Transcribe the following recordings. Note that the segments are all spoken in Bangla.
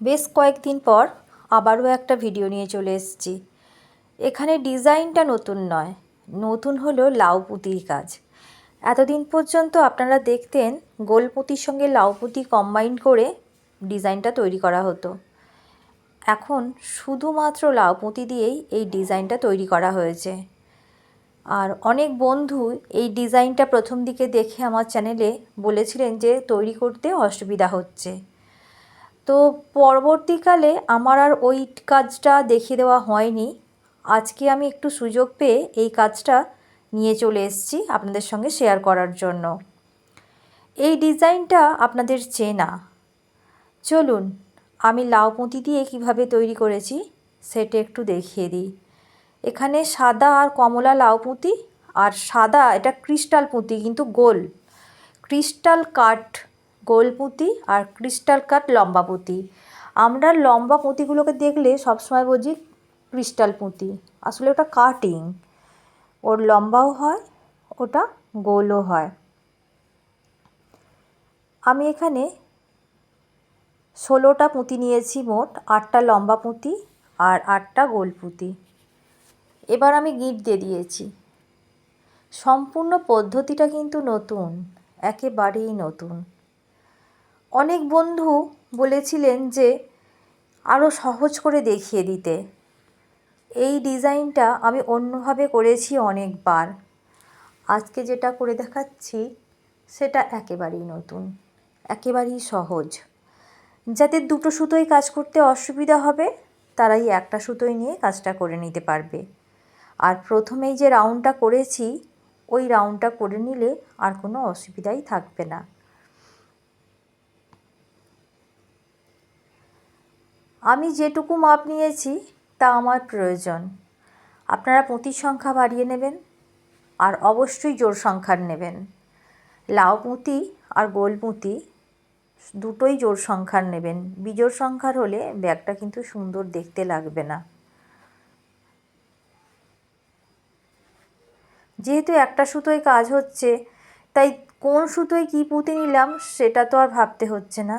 বেশ কয়েকদিন পর আবারও একটা ভিডিও নিয়ে চলে এসেছি। এখানে ডিজাইনটা নতুন নয়, নতুন হলো লাউ পুঁতির কাজ। এতদিন পর্যন্ত আপনারা দেখতেন গোল পুঁতির সঙ্গে লাউ পুঁতি কম্বাইন করে ডিজাইনটা তৈরি করা হতো। এখন শুধুমাত্র লাউ পুঁতি দিয়েই এই ডিজাইনটা তৈরি করা হয়েছে। আর অনেক বন্ধু এই ডিজাইনটা প্রথম দিকে দেখে আমার চ্যানেলে বলেছিলেন যে তৈরি করতে অসুবিধা হচ্ছে। তো পরবর্তীকালে আমার আর ওই কাজটা দেখিয়ে দেওয়া হয়নি। আজকে আমি একটু সুযোগ পেয়ে এই কাজটা নিয়ে চলে এসেছি আপনাদের সঙ্গে শেয়ার করার জন্য। এই ডিজাইনটা আপনাদের চেনা। চলুন, আমি লাউ পুঁতি দিয়ে কীভাবে তৈরি করেছি সেটা একটু দেখিয়ে দিই। এখানে সাদা আর কমলা লাউ পুঁতি আর সাদা, এটা ক্রিস্টাল পুঁতি কিন্তু গোল। ক্রিস্টাল কাট গোল পুঁতি আর ক্রিস্টাল কাট লম্বা পুঁতি। আমরা লম্বা পুঁতিগুলোকে দেখলে সবসময় বুঝি ক্রিস্টাল পুঁতি। আসলে ওটা কাটিং। ওর লম্বাও হয়, ওটা গোলও হয়। আমি এখানে ষোলোটা পুঁতি নিয়েছি মোট, আটটা লম্বা পুঁতি আর আটটা গোল পুঁতি। এবার আমি গিট দিয়ে দিয়েছি। সম্পূর্ণ পদ্ধতিটা কিন্তু নতুন, একেবারেই নতুন। অনেক বন্ধু বলেছিলেন যে আরও সহজ করে দেখিয়ে দিতে। এই ডিজাইনটা আমি অন্যভাবে করেছি অনেকবার। আজকে যেটা করে দেখাচ্ছি, সেটা একেবারেই নতুন, একেবারেই সহজ। যাদের দুটো সুতোয় কাজ করতে অসুবিধা হবে, তারাই একটা সুতোয় নিয়ে কাজটা করে নিতে পারবে। আর প্রথমেই যে রাউন্ডটা করেছি, ওই রাউন্ডটা করে নিলে আর কোনো অসুবিধাই থাকবে না। আমি যেটুকু মাপ নিয়েছি, তা আমার প্রয়োজন। আপনারা পুঁতির সংখ্যা বাড়িয়ে নেবেন আর অবশ্যই জোর সংখ্যার নেবেন। লাউ পুঁতি আর গোল পুঁতি দুটোই জোর সংখ্যার নেবেন। বিজোড় সংখ্যার হলে ব্যাগটা কিন্তু সুন্দর দেখতে লাগবে না। যেহেতু একটা সুতোয় কাজ হচ্ছে, তাই কোন সুতোয় কী পুঁতি নিলাম, সেটা তো আর ভাবতে হচ্ছে না।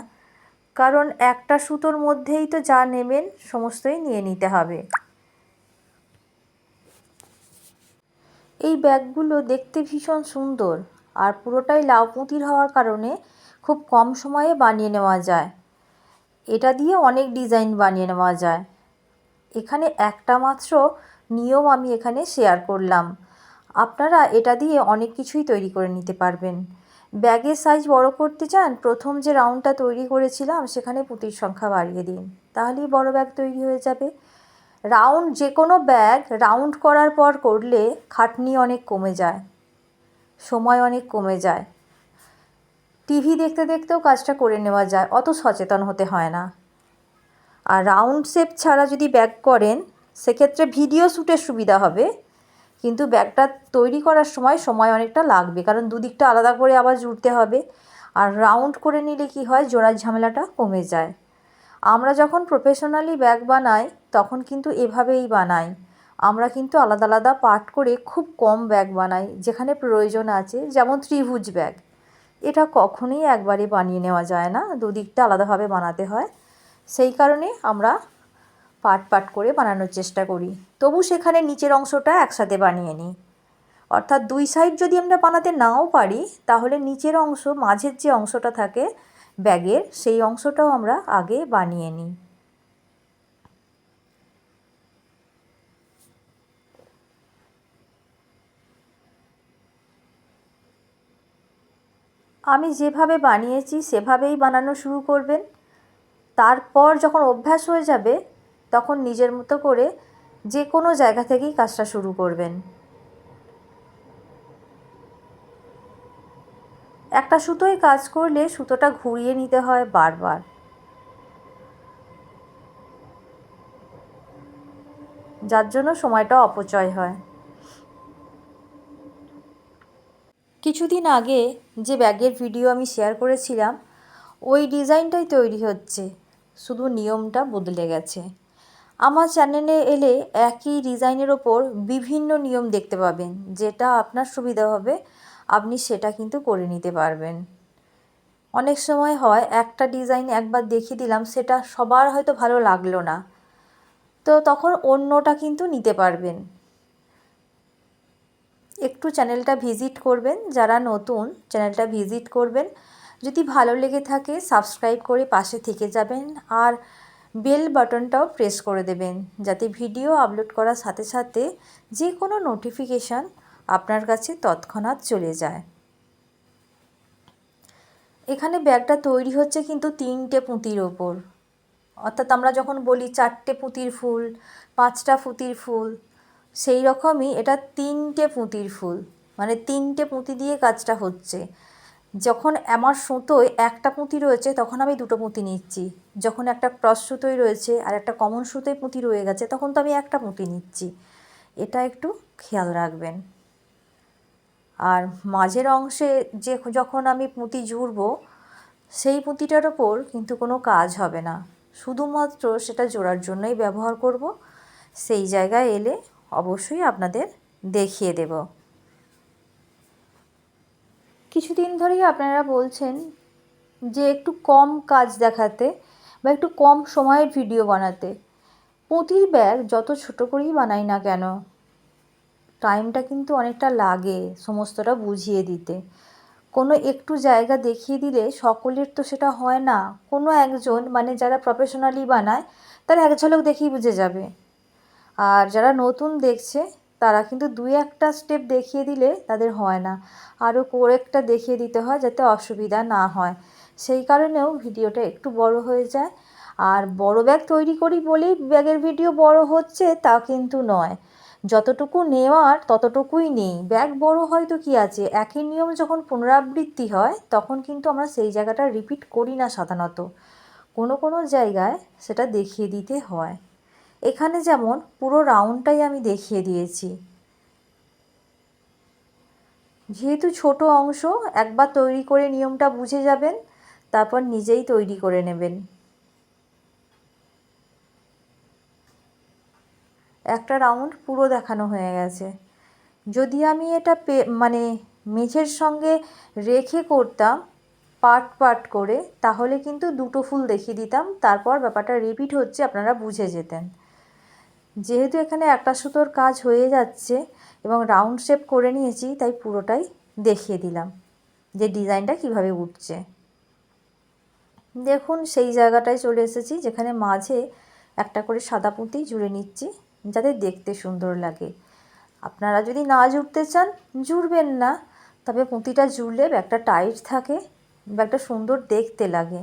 কারণ একটা সুতোর মধ্যেই তো যা নেবেন সমস্তই নিয়ে নিতে হবে। এই ব্যাগগুলো দেখতে ভীষণ সুন্দর আর পুরোটাই লাউ পুঁতির হওয়ার কারণে খুব কম সময়ে বানিয়ে নেওয়া যায়। এটা দিয়ে অনেক ডিজাইন বানিয়ে নেওয়া যায়। এখানে একটা মাত্র নিয়ম আমি এখানে শেয়ার করলাম। আপনারা এটা দিয়ে অনেক কিছুই তৈরি করে নিতে পারবেন। ব্যাগের সাইজ বড় করতে চান, প্রথম যে রাউন্ডটা তৈরি করেছিলাম, সেখানে পুঁতির সংখ্যা বাড়িয়ে দিন। তাহলেই বড় ব্যাগ তৈরি হয়ে যাবে। রাউন্ড যে কোনো ব্যাগ রাউন্ড করার পর করলে খাটনি অনেক কমে যায়। সময় অনেক কমে যায়। টিভি দেখতে দেখতেও কাজটা করে নেওয়া যায়, অত সচেতন হতে হয় না। আর রাউন্ড শেপ ছাড়া যদি ব্যাগ করেন, সেক্ষেত্রে ভিডিও শ্যুটের সুবিধা হবে। কিন্তু ব্যাগটা তৈরি করার সময় সময় অনেকটা লাগবে, কারণ দুদিকটা আলাদা করে আবার জুড়তে হবে। আর রাউন্ড করে নিলে কি হয়, জোড়ার ঝামেলাটা কমে যায়। আমরা যখন প্রফেশনালি ব্যাগ বানাই, তখন কিন্তু এভাবেই বানাই। আমরা কিন্তু আলাদা আলাদা পার্ট করে খুব কম ব্যাগ বানাই, যেখানে প্রয়োজন আছে, যেমন ত্রিভুজ ব্যাগ এটা কখনোই একবারে বানিয়ে নেওয়া যায় না, দুদিকটা আলাদাভাবে বানাতে হয়। সেই কারণে আমরা পাট পাট করে বানানোর চেষ্টা করি। তবু সেখানে নিচের অংশটা একসাথে বানিয়ে নিই। অর্থাৎ দুই সাইড যদি আমরা বানাতে নাও পারি, তাহলে নিচের অংশ, মাঝের যে অংশটা থাকে ব্যাগের, সেই অংশটাও আমরা আগে বানিয়ে নিই। আমি যেভাবে বানিয়েছি, সেভাবেই বানানো শুরু করবেন। তারপর যখন অভ্যাস হয়ে যাবে তখন নিজের মতো করে যে কোনো জায়গা থেকেই কাজটা শুরু করবেন। একটা সুতোয় কাজ করলে সুতোটা ঘুরিয়ে নিতে হয় বারবার। যার জন্য সময়টা অপচয় হয়। কিছুদিন আগে যে ব্যাগের ভিডিও আমি শেয়ার করেছিলাম, ওই ডিজাইনটাই তৈরি হচ্ছে। শুধু নিয়মটা বদলে গেছে। আমার চ্যানেলে এলে একই ডিজাইনের ওপর বিভিন্ন নিয়ম দেখতে পাবেন। যেটা আপনার সুবিধা হবে, আপনি সেটা কিন্তু করে নিতে পারবেন। অনেক সময় হয়, একটা ডিজাইন একবার দেখিয়ে দিলাম, সেটা সবার হয়তো ভালো লাগল না। তো তখন অন্যটা কিন্তু নিতে পারবেন। একটু চ্যানেলটা ভিজিট করবেন, যারা নতুন চ্যানেলটা ভিজিট করবেন। যদি ভালো লেগে থাকে সাবস্ক্রাইব করে পাশে থেকে যাবেন। আর বেল বাটনটাও প্রেস করে দেবেন যাতে ভিডিও আপলোড করার সাথে সাথে যে কোনো নোটিফিকেশান আপনার কাছে তৎক্ষণাৎ চলে যায়। এখানে ব্যাগটা তৈরি হচ্ছে কিন্তু তিনটে পুঁতির ওপর। অর্থাৎ আমরা যখন বলি চারটে পুঁতির ফুল, পাঁচটা পুঁতির ফুল, সেই রকমই এটা তিনটে পুঁতির ফুল। মানে তিনটে পুঁতি দিয়ে কাজটা হচ্ছে। যখন আমার সুতোয় একটা পুঁতি রয়েছে, তখন আমি দুটো পুঁতি নিচ্ছি। যখন একটা ক্রস সুতোই রয়েছে আর একটা কমন সুতোয় পুঁতি রয়ে গেছে, তখন তো আমি একটা পুঁতি নিচ্ছি। এটা একটু খেয়াল রাখবেন। আর মাঝের অংশে যে যখন আমি পুঁতি জুড়বো, সেই পুঁতিটার ওপর কিন্তু কোনো কাজ হবে না। শুধুমাত্র সেটা জোড়ার জন্যই ব্যবহার করব। সেই জায়গায় এলে অবশ্যই আপনাদের দেখিয়ে দেব। কিছুদিন ধরেই আপনারা বলছেন যে একটু কম কাজ দেখাতে বা একটু কম সময়ের ভিডিও বানাতে। পুঁতির ব্যাগ যত ছোট করেই বানাই না কেন, টাইমটা কিন্তু অনেকটা লাগে সমস্তটা বুঝিয়ে দিতে। কোনো একটু জায়গা দেখিয়ে দিলে সকলের তো সেটা হয় না। কোনো একজন মানে যারা প্রফেশনালি বানায়, তারা এক ঝলক দেখেই বুঝে যাবে। আর যারা নতুন দেখছে তারা কিন্তু দুই একটা স্টেপ দেখিয়ে দিলে তাদের হয় না। আরও কয়েকটা দেখিয়ে দিতে হয় যাতে অসুবিধা না হয়। সেই কারণেও ভিডিওটা একটু বড় হয়ে যায়। আর বড় ব্যাগ তৈরি করি বলেই ব্যাগের ভিডিও বড় হচ্ছে তা কিন্তু নয়। যতটুকু নেওয়ার ততটুকুই নেই। ব্যাগ বড় হয়তো কি আছে? একই নিয়ম যখন পুনরাবৃত্তি হয়, তখন কিন্তু আমরা সেই জায়গাটা রিপিট করি না সাধারণত। কোনো কোনো জায়গায় সেটা দেখিয়ে দিতে হয়। এখানে যেমন পুরো রাউন্ডটাই আমি দেখিয়ে দিয়েছি। যেহেতু ছোট অংশ, একবার তৈরি করে নিয়মটা বুঝে যাবেন, তারপর নিজেই তৈরি করে নেবেন। একটা রাউন্ড পুরো দেখানো হয়ে গেছে। যদি আমি এটা পে মানে মেঝের সঙ্গে রেখে করতাম পার্ট পার্ট করে, তাহলে কিন্তু দুটো ফুল দেখিয়ে দিতাম, তারপর ব্যাপারটা রিপিট হচ্ছে, আপনারা বুঝে যেতেন। যেহেতু এখানে একটা সুতোর কাজ হয়ে যাচ্ছে এবং রাউন্ড শেপ করে নিয়েছি, তাই পুরোটাই দেখিয়ে দিলাম যে ডিজাইনটা কীভাবে উঠছে। দেখুন, সেই জায়গাটায় চলে এসেছি, যেখানে মাঝে একটা করে সাদা পুঁতি জুড়ে নিচ্ছি, যাতে দেখতে সুন্দর লাগে। আপনারা যদি না জুড়তে চান, জুড়বেন না, তবে পুঁতিটা জুড়লে ব্যাগটা টাইট থাকে ব্যাগটা সুন্দর দেখতে লাগে।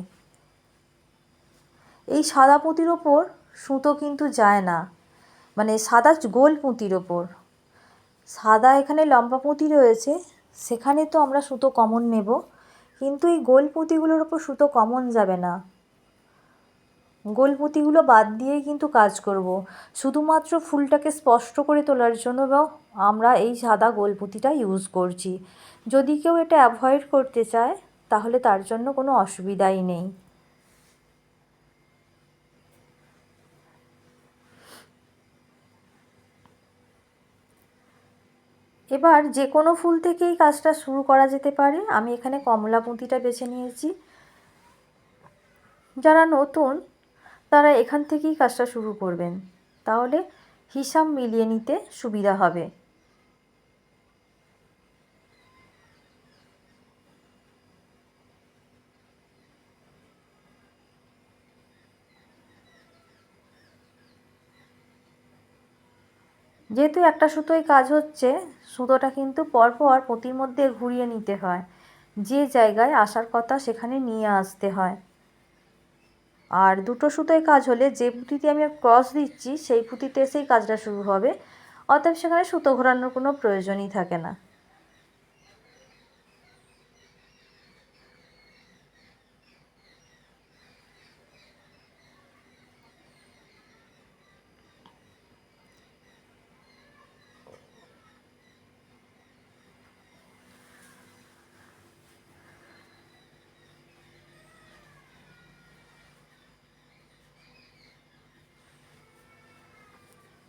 এই সাদা পুঁতির ওপর সুতো কিন্তু যায় না। মানে সাদা গোল পুঁতির ওপর। সাদা এখানে লম্বা পুঁতি রয়েছে, সেখানে তো আমরা সুতো কমন নেব, কিন্তু এই গোল পুঁতিগুলোর ওপর সুতো কমন যাবে না। গোল পুঁতিগুলো বাদ দিয়েই কিন্তু কাজ করব। শুধুমাত্র ফুলটাকে স্পষ্ট করে তোলার জন্য আমরা এই সাদা গোল পুঁতিটা ইউজ করছি। যদি কেউ এটা অ্যাভয়েড করতে চায়, তাহলে তার জন্য কোনো অসুবিধাই নেই। এবার যে কোনো ফুল থেকেই কাজটা শুরু করা যেতে পারে। আমি এখানে কমলা পুঁতিটা বেছে নিয়েছি। যারা নতুন, তারা এখান থেকেই কাজটা শুরু করবেন। তাহলে হিসাব মিলিয়ে নিতে সুবিধা হবে। যেহেতু একটা সুতোয় কাজ হচ্ছে, সুতোটা কিন্তু পরপর পুঁতির মধ্যে ঘুরিয়ে নিতে হয়। যে জায়গায় আসার কথা সেখানে নিয়ে আসতে হয়। আর দুটো সুতোয় কাজ হলে যে পুঁতিতে আমি ক্রস দিচ্ছি, সেই পুঁতিতে এসেই কাজটা শুরু হবে। অতএব সেখানে সুতো ঘোরানোর কোনো প্রয়োজনই থাকে না।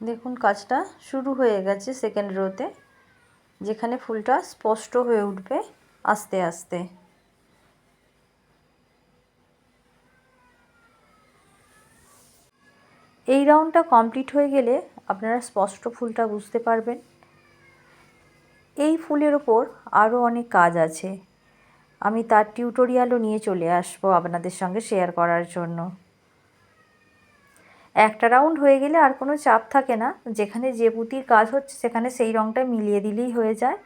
দেখুন, কাজটা শুরু হয়ে গেছে সেকেন্ড রোতে যেখানে ফুলটা স্পষ্ট হয়ে উঠবে আস্তে আস্তে। এই রাউন্ডটা কমপ্লিট হয়ে গেলে আপনারা স্পষ্ট ফুলটা বুঝতে পারবেন। এই ফুলের ওপর আরও অনেক কাজ আছে। আমি তার টিউটোরিয়ালও নিয়ে চলে আসব আপনাদের সঙ্গে শেয়ার করার জন্য। একটা রাউন্ড হয়ে গেলে আর কোনো চাপ থাকে না। যেখানে যে পুঁতির কাজ হচ্ছে সেখানে সেই রঙটা মিলিয়ে দিলেই হয়ে যায়।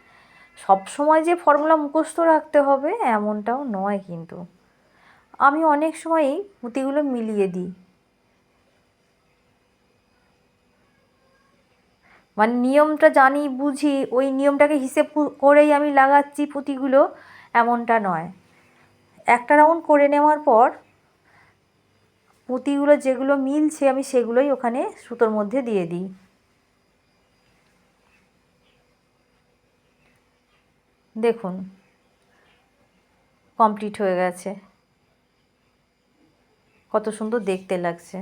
সব সময় যে ফর্মুলা মুখস্থ রাখতে হবে এমনটাও নয় কিন্তু। আমি অনেক সময়ই পুঁতিগুলো মিলিয়ে দিই। মানে নিয়মটা জানি, বুঝি, ওই নিয়মটাকে হিসেব করেই আমি লাগাচ্ছি পুঁতিগুলো, এমনটা নয়। একটা রাউন্ড করে নেওয়ার পর পুঁতিগুলো যেগুলো মিলছে, আমি সেগুলোই ওখানে সুতোর মধ্যে দিয়ে দিই। দেখুন, কমপ্লিট হয়ে গেছে। কত সুন্দর দেখতে লাগছে।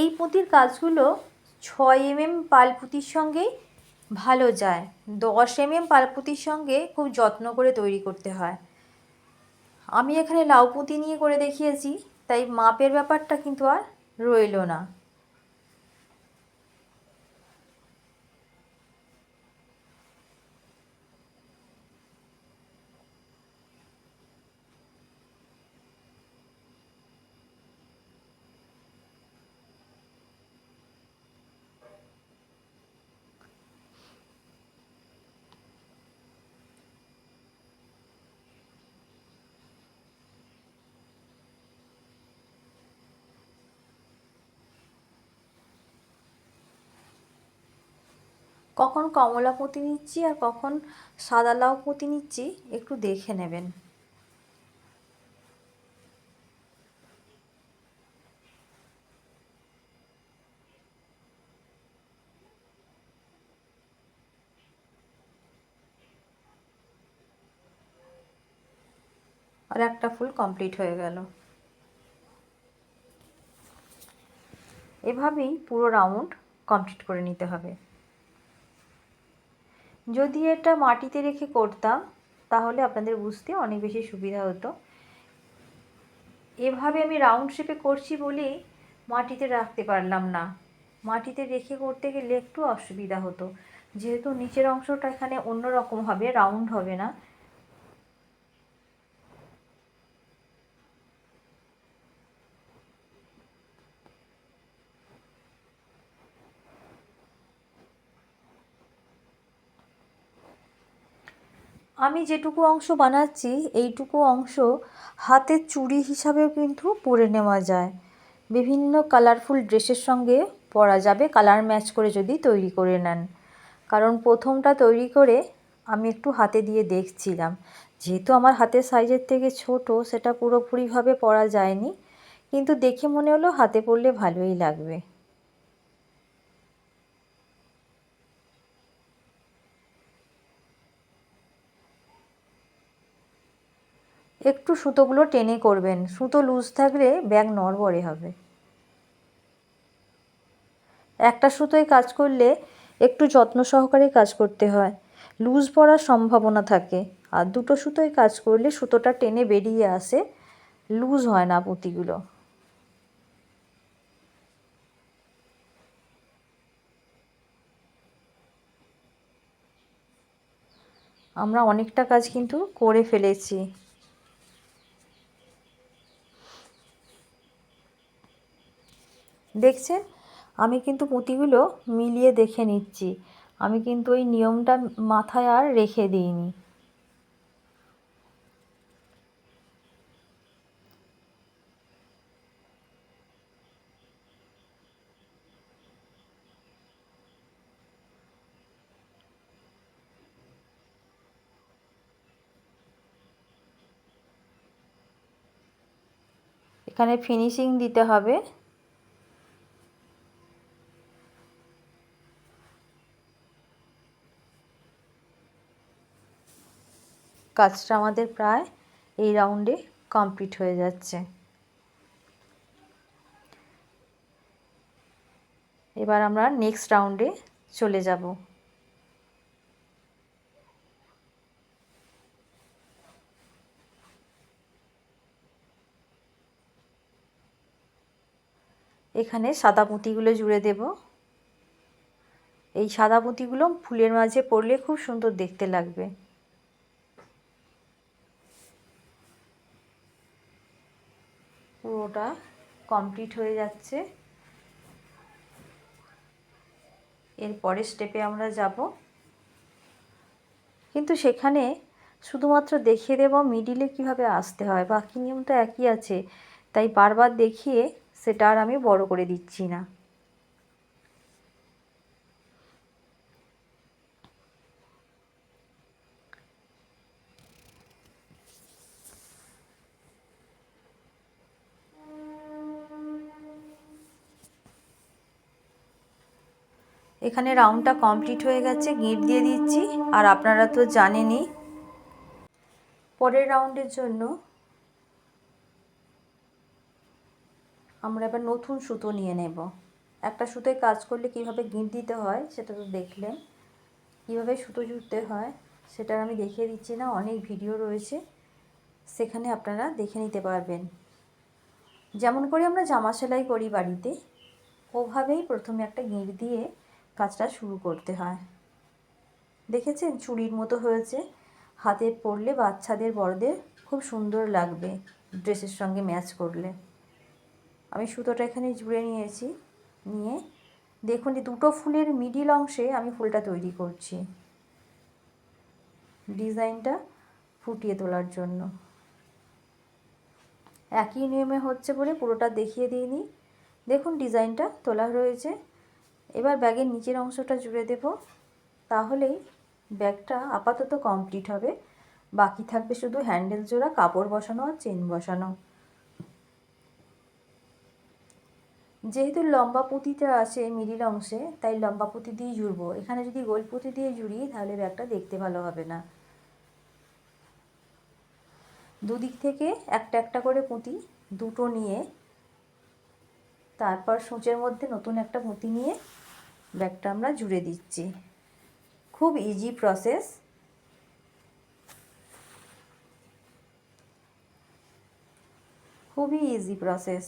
এই পুঁতির কাজগুলো ছয় এমএম পালপুতির সঙ্গেই ভালো যায়। দশ এমএম পালপুতির সঙ্গে খুব যত্ন করে তৈরি করতে হয়। আমি এখানে লাউ পুঁতি নিয়ে করে দেখিয়েছি তাই মাপের ব্যাপারটা কিন্তু আর রইল না। কখন কমলা পুঁতি নিচ্ছি আর কখন সাদা লাউ পুঁতি নিচ্ছি, একটু দেখে নেবেন। আর একটা ফুল কমপ্লিট হয়ে গেল। এভাবেই পুরো রাউন্ড কমপ্লিট করে নিতে হবে। যদি এটা মাটিতে রেখে করতাম, তাহলে আপনাদের বুঝতে অনেক বেশি সুবিধা হতো। এভাবে আমি রাউন্ড শেপে করছি বলেই মাটিতে রাখতে পারলাম না। মাটিতে রেখে করতে গেলে একটু অসুবিধা হতো। যেহেতু নিচের অংশটা এখানে অন্যরকম হবে রাউন্ড হবে না। আমি যেটুকু অংশ বানাচ্ছি, এইটুকু অংশ হাতের চুড়ি হিসাবেও কিন্তু পরে নেওয়া যায়। বিভিন্ন কালারফুল ড্রেসের সঙ্গে পরা যাবে কালার ম্যাচ করে যদি তৈরি করে নেন। কারণ প্রথমটা তৈরি করে আমি একটু হাতে দিয়ে দেখছিলাম। যেহেতু আমার হাতের সাইজের থেকে ছোট, সেটা পুরোপুরিভাবে পরা যায়নি। কিন্তু দেখে মনে হলো হাতে পরলে ভালোই লাগবে। একটু সুতোগুলো টেনে করবেন। সুতো লুজ থাকলে ব্যাগ নড়বড়ে হবে। একটা সুতোয় কাজ করলে একটু যত্ন সহকারে কাজ করতে হয়। লুজ পড়ার সম্ভাবনা থাকে। আর দুটো সুতোয় কাজ করলে সুতোটা টেনে বেরিয়ে আসে। লুজ হয় না পুঁতিগুলো। আমরা অনেকটা কাজ কিন্তু করে ফেলেছি। দেখছেন? আমি কিন্তু পুঁতিগুলো মিলিয়ে দেখে নিচ্ছি। আমি কিন্তু ওই নিয়মটা মাথায় আর রেখে দিইনি। এখানে ফিনিশিং দিতে হবে। কাজটা আমাদের প্রায় এই রাউন্ডে কমপ্লিট হয়ে যাচ্ছে। এবার আমরা নেক্সট রাউন্ডে চলে যাব। এখানে সাদা পুঁতিগুলো জুড়ে দেব। এই সাদা পুঁতিগুলো ফুলের মাঝে পড়লে খুব সুন্দর দেখতে লাগবে। পুরোটা কমপ্লিট হয়ে যাচ্ছে। এর পরের স্টেপে আমরা যাব। কিন্তু সেখানে শুধুমাত্র দেখিয়ে দেব মিডিলে কীভাবে আসতে হয়, বাকি নিয়মটা একই আছে। তাই বারবার দেখিয়ে সেটা আর আমি বড় করে দিচ্ছি না। এখানে রাউন্ডটা কমপ্লিট হয়ে গেছে গিট দিয়ে দিচ্ছি। আর আপনারা তো জানেনই, পরের রাউন্ডের জন্য আমরা এবার নতুন সুতো নিয়ে নেব। একটা সুতোয় কাজ করলে কীভাবে গিঁট দিতে হয়, সেটা তো দেখলেন। কীভাবে সুতো জুড়তে হয়, সেটা আমি দেখিয়ে দিচ্ছি না, অনেক ভিডিও রয়েছে। সেখানে আপনারা দেখে নিতে পারবেন। যেমন করে আমরা জামা সেলাই করি বাড়িতে, ওভাবেই প্রথমে একটা গিঁট দিয়ে কাজটা শুরু করতে হয়। দেখেছেন? চুড়ির মতো হয়েছে। হাতে পরলে বাচ্চাদের, বড়দের খুব সুন্দর লাগবে ড্রেসের সঙ্গে ম্যাচ করলে। আমি সুতোটা এখানে জুড়ে নিয়েছি। নিয়ে দেখুন যে দুটো ফুলের মিডিল অংশে আমি ফুলটা তৈরি করছি। ডিজাইনটা ফুটিয়ে তোলার জন্য। একই নিয়মে হচ্ছে বলে পুরোটা দেখিয়ে দিইনি। দেখুন, ডিজাইনটা তোলা রয়েছে এবার ব্যাগের নিচের অংশটা জুড়ে দেব। তাহলেই ব্যাগটা আপাতত কমপ্লিট হবে। বাকি থাকবে শুধু হ্যান্ডেল জোড়া, কাপড় বসানো আর চেন বসানো। যেহেতু লম্বা পুঁতিটা আছে মিডিল অংশে, তাই লম্বা পুঁতি দিয়ে জুড়বো। এখানে যদি গোল পুঁতি দিয়ে জুড়ি, তাহলে ব্যাগটা দেখতে ভালো হবে না। দুদিক থেকে একটা একটা করে পুঁতি দুটো নিয়ে, তারপর সূচের মধ্যে নতুন একটা পুঁতি নিয়ে ব্যাগটা আমরা জুড়ে দিচ্ছি। খুব ইজি প্রসেস খুবই ইজি প্রসেস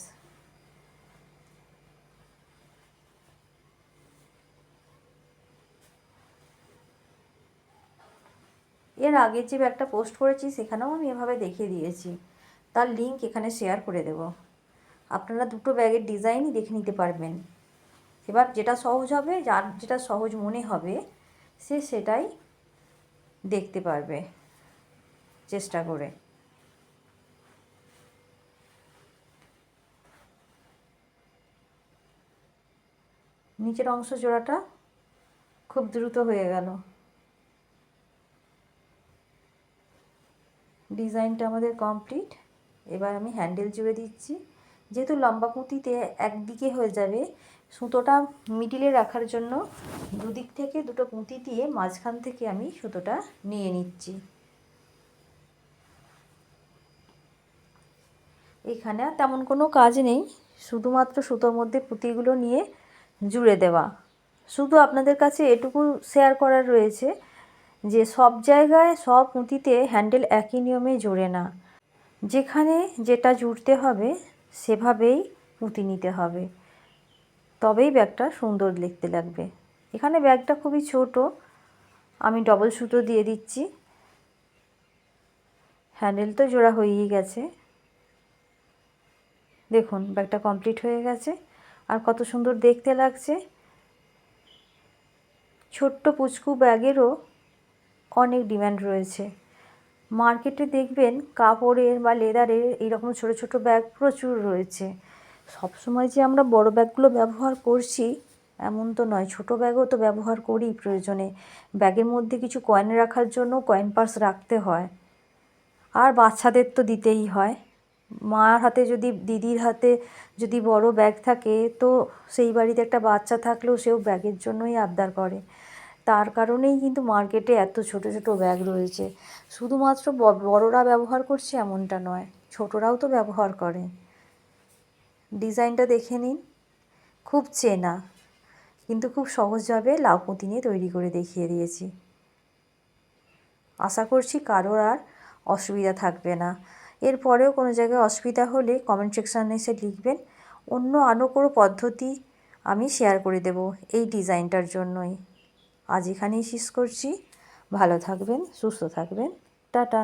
এর আগে যে ব্যাগটা পোস্ট করেছি, সেখানেও আমি এভাবে দেখিয়ে দিয়েছি। তার লিঙ্ক এখানে শেয়ার করে দেব। আপনারা দুটো ব্যাগের ডিজাইনই দেখে নিতে পারবেন। এবার যেটা সহজ হবে, যার যেটা সহজ মনে হবে, সে সেটাই দেখতে পারবে চেষ্টা করে। নিচের অংশ জোড়াটা খুব দ্রুত হয়ে গেল। ডিজাইনটা আমাদের কমপ্লিট। এবার আমি হ্যান্ডেল জুড়ে দিচ্ছি। যেহেতু লম্বা পুঁতিতে একদিকে হয়ে যাবে সুতোটা মিডিলে রাখার জন্য দুদিক থেকে দুটো পুঁতি দিয়ে মাঝখান থেকে আমি সুতোটা নিয়ে নিচ্ছি। এখানে তেমন কোনো কাজ নেই, শুধুমাত্র সুতোর মধ্যে পুঁতিগুলো নিয়ে জুড়ে দেওয়া। শুধু আপনাদের কাছে এটুকু শেয়ার করার রয়েছে যে সব জায়গায় সব পুঁতিতে হ্যান্ডেল একই নিয়মে জোড়ে না। যেখানে যেটা জুড়তে হবে সেভাবেই পুঁতি নিতে হবে। তবেই ব্যাগটা সুন্দর দেখতে লাগবে। এখানে ব্যাগটা খুবই ছোট। আমি ডবল সুতো দিয়ে দিচ্ছি। হ্যান্ডেল তো জোড়া হয়েই গেছে। দেখুন, ব্যাগটা কমপ্লিট হয়ে গেছে। আর কত সুন্দর দেখতে লাগছে। ছোট্ট পুচকু ব্যাগেরও অনেক ডিম্যান্ড রয়েছে। মার্কেটে দেখবেন কাপড়ের বা লেদারের এইরকম ছোটো ছোটো ব্যাগ প্রচুর রয়েছে। সবসময় যে আমরা বড় ব্যাগগুলো ব্যবহার করছি, এমন তো নয়। ছোট ব্যাগও তো ব্যবহার করি প্রয়োজনে। ব্যাগের মধ্যে কিছু কয়েন রাখার জন্য কয়েন পার্স রাখতে হয়। আর বাচ্চাদের তো দিতেই হয়। মার হাতে যদি, দিদির হাতে যদি বড় ব্যাগ থাকে, তো সেই বাড়িতে একটা বাচ্চা থাকলেও সেও ব্যাগের জন্যই আবদার করে। তার কারণেই কিন্তু মার্কেটে এত ছোট ছোট ব্যাগ রয়েছে। শুধুমাত্র বড়রা ব্যবহার করছে এমনটা নয়। ছোটরাও তো ব্যবহার করে। ডিজাইনটা দেখে নিন। খুব চেনা, কিন্তু খুব সহজভাবে লাউ পুঁতি নিয়ে তৈরি করে দেখিয়ে দিয়েছি। আশা করছি কারোর আর অসুবিধা থাকবে না। এরপরেও কোনো জায়গায় অসুবিধা হলে কমেন্ট সেকশানে এসে লিখবেন। অন্য আরও কোনো পদ্ধতি আমি শেয়ার করে দেব এই ডিজাইনটার জন্যই। আজ এখানেই শেষ করছি। ভালো থাকবেন, সুস্থ থাকবেন। টাটা।